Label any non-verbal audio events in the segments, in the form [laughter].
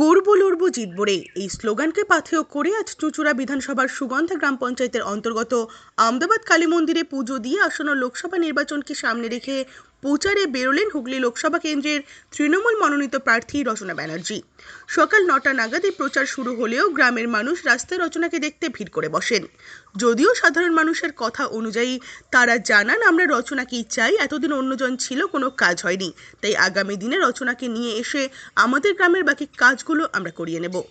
করব লড়ব জিতবো রে এই স্লোগানকে পাথেয় করে আজ চুচুড়া বিধানসভার সুগন্ধা গ্রাম পঞ্চায়েতের অন্তর্গত আমদাবাদ কালী মন্দিরে পুজো দিয়ে আসন্ন লোকসভা নির্বাচনকে সামনে রেখে প্রচারে বেরোলেন হুগলি লোকসভা কেন্দ্রের তৃণমূল মনোনীত প্রার্থী রচনা ব্যানার্জি। সকাল নটা নাগাদ প্রচার শুরু হলেও গ্রামের মানুষ রাস্তায় রচনাকে দেখতে ভিড় করে বসেন। যদিও সাধারণ মানুষের কথা অনুযায়ী তারা জানান, আমরা রচনাকেই চাই? এতদিন অন্যজন ছিল, কোনো কাজ হয়নি। তাই আগামী দিনে রচনাকে নিয়ে এসে আমাদের গ্রামের বাকি কাজগুলো আমরা করিয়ে নেব।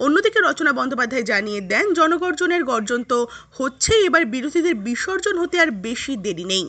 অন্যদিকে রচনা বন্দ্যোপাধ্যায় জানিয়ে দেন, জনগর্জনের গর্জন তো হচ্ছে এবার বিরোধীদের বিসর্জন হতে আর বেশি দেরি নেই।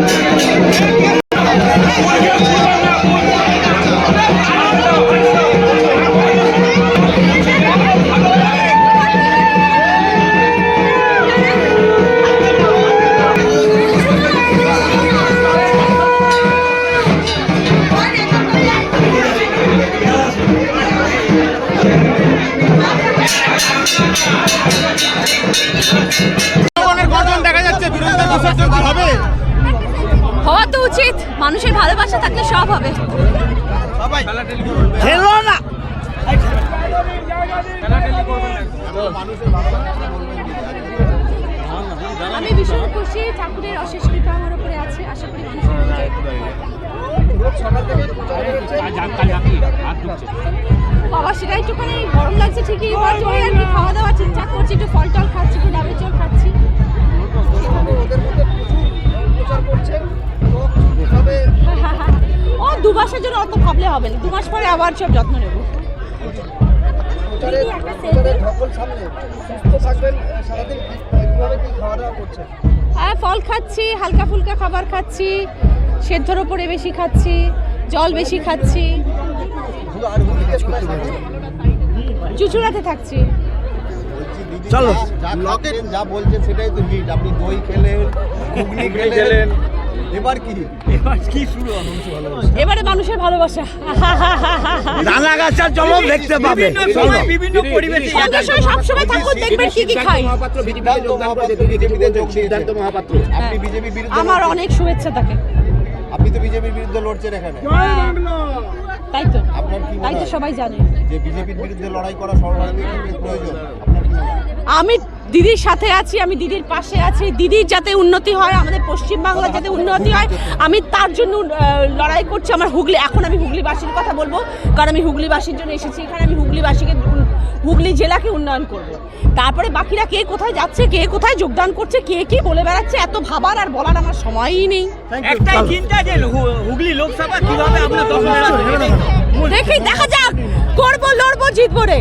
হওয়া তো উচিত। মানুষের ভালোবাসা থাকলে সব হবে। খেলো না। আমি ভীষণ খুশি ঠাকুরের অশেষ কৃপা আমার উপরে আছে। আশা করি বাবা সেটা একটুখানি গরম লাগছে ঠিকই খাওয়া দাওয়া ঠিকঠাক করছি একটু ফল টল খাচ্ছি একটু ডাবের জল খাচ্ছি। জন্য অত ভাবলে হবে না। দু মাস পরে আবার সব যত্ন নেব। হ্যাঁ ফল খাচ্ছি হালকা ফুলকা খাবার খাচ্ছি সেদ্ধর ওপরে বেশি খাচ্ছি জল বেশি খাচ্ছি। চুচুড়াতে থাকছি। চলো। যা বলছেন সেটাই তো হিট আপনি দই খেলেন [laughs] ঘুগনি খেলেন। এবার কি? এবারে মানুষের ভালোবাসা। রানা গাছার চমক দেখতে পাবে। বিভিন্ন পরিবেশে সঙ্গে সবসময় থাকুন দেখবেন কি কি খাই সিদ্ধান্ত মহাপাত্র বিজেপিতে যোগ সিদ্ধান্ত মহাপাত্র। আপনি বিজেপির বিরুদ্ধে আমার অনেক শুভেচ্ছা থাকে আপনি তো বিজেপির বিরুদ্ধে লড়ছেন এখানে। তাই তো। আপনার কি তাই তো সবাই জানে। যে বিজেপির বিরুদ্ধে লড়াই করা সর্বাধিক প্রয়োজন আপনার কি আমি দিদির সাথে আছি আমি দিদির পাশে আছি। দিদির যাতে উন্নতি হয় আমাদের পশ্চিমবাংলার যাতে উন্নতি হয় আমি তার জন্য লড়াই করছি আমার হুগলি এখন আমি হুগলিবাসীর কথা বলব কারণ আমি হুগলিবাসীর জন্য এসেছি এখানে আমি হুগলিবাসীকে হুগলি জেলাকে উন্নয়ন করব। তারপরে বাকিরা কে কোথায় যাচ্ছে কে কোথায় যোগদান করছে কে কি বলে বেড়াচ্ছে এত ভাবার আর বলার আমার সময়ই নেই। একটাই চিন্তা যে হুগলি লোকসভা কীভাবে রাখবেন দেখি দেখা যাক করব লড়বো জিতবো রে।